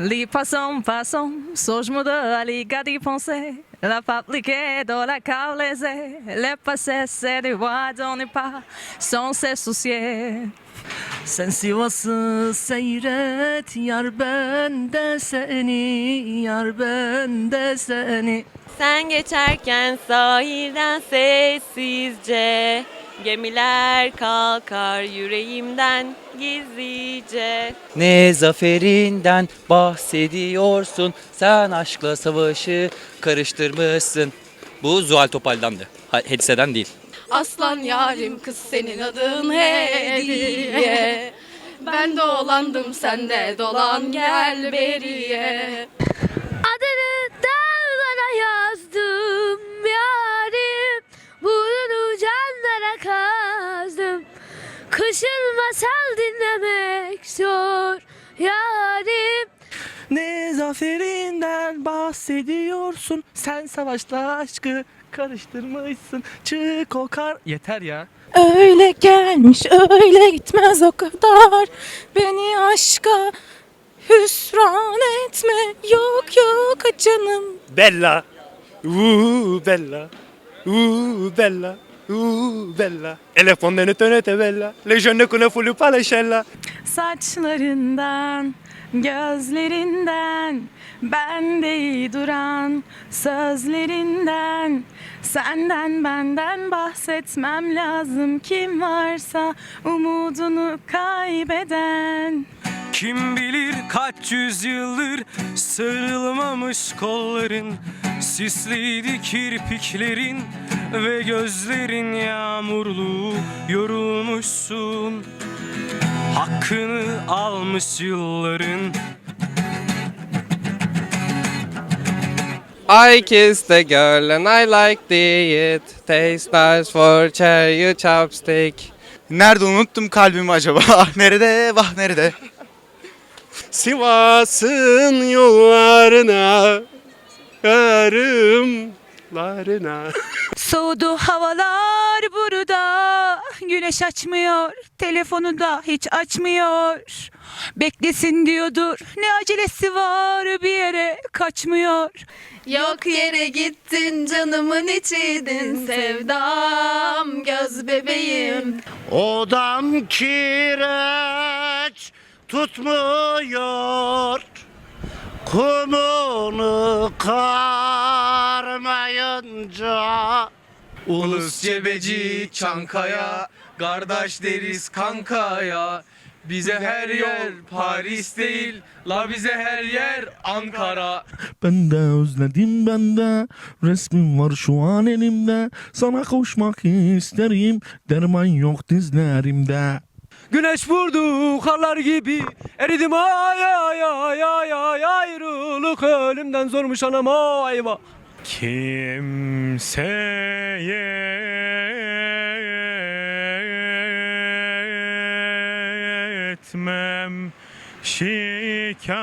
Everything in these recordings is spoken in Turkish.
Les passants, passants, sauge-moi de aller garder penser. La fabriquer dans la calaise, les passés, c'est des voix dans les pas, sans se soucier. Sen Sivas'ı seyret yar ben de seni yar ben de seni Sen geçerken sahilden sessizce Gemiler kalkar yüreğimden gizlice. Ne zaferinden bahsediyorsun? Sen aşkla savaşı karıştırmışsın. Bu Zuhal Topal'dandı. Ha- Hadise'den değil. Aslan yarim kız senin adın hediye. Ben dolandım sen de dolan gel beriye Kışın masal dinlemek zor yarim. Ne zaferinden bahsediyorsun? Sen savaşla aşkı karıştırmışsın. Çık o kar Yeter ya. Öyle gelmiş öyle gitmez o kadar. Beni aşka hüsran etme. Yok yok canım. Bella. Uuu Bella. Uuu Bella. Uuu Bella. E le fonde ne tenete bella. Le jeune ne pas l'échelle. Saçlarından, gözlerinden Bende iyi duran sözlerinden Senden benden bahsetmem lazım Kim varsa umudunu kaybeden Kim bilir kaç yüzyıldır sarılmamış kolların Sisliydi kirpiklerin ve gözlerin yağmurlu yorulmuşsun Hakkını almış yılların I kissed the girl and I liked it. Tastes nice for cherry chopstick. Nerede unuttum kalbimi acaba? Ah nerede? Vah nerede? Sivas'ın yollarına. Yarımlarına. Soğudu havalar burada. Güneş açmıyor. Telefonu da hiç açmıyor. Beklesin diyordur. Ne acelesi var bir yere kaçmıyor. Yok yere gittin canımın içiydin sevdam göz bebeğim. Odam kireç tutmuyor. Kumunu karmayınca. Ulus cebeci Çankaya Kardeş deriz kankaya Bize her yol Paris değil La bize her yer Ankara Ben de özledim ben de Resmin var şu an elimde Sana koşmak isterim Derman yok dizlerimde Güneş vurdu karlar gibi. Eridim ay ay ay ay ay Ayrılık ölümden zormuş anam ay vah. Kimseye etmem şikayet.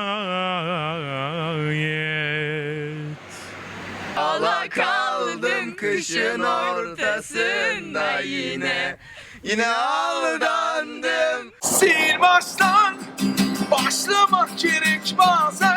Ala kaldım kışın ortasında yine Yine aldandım. Sil baştan. Başlamak gerek bazen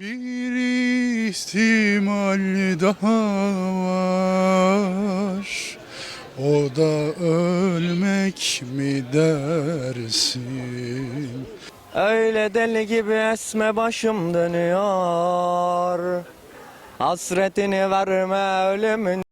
Bir ihtimal daha var. O da ölmek mi dersin? Öyle deli gibi esme başım dönüyor Hasretini verme ölümün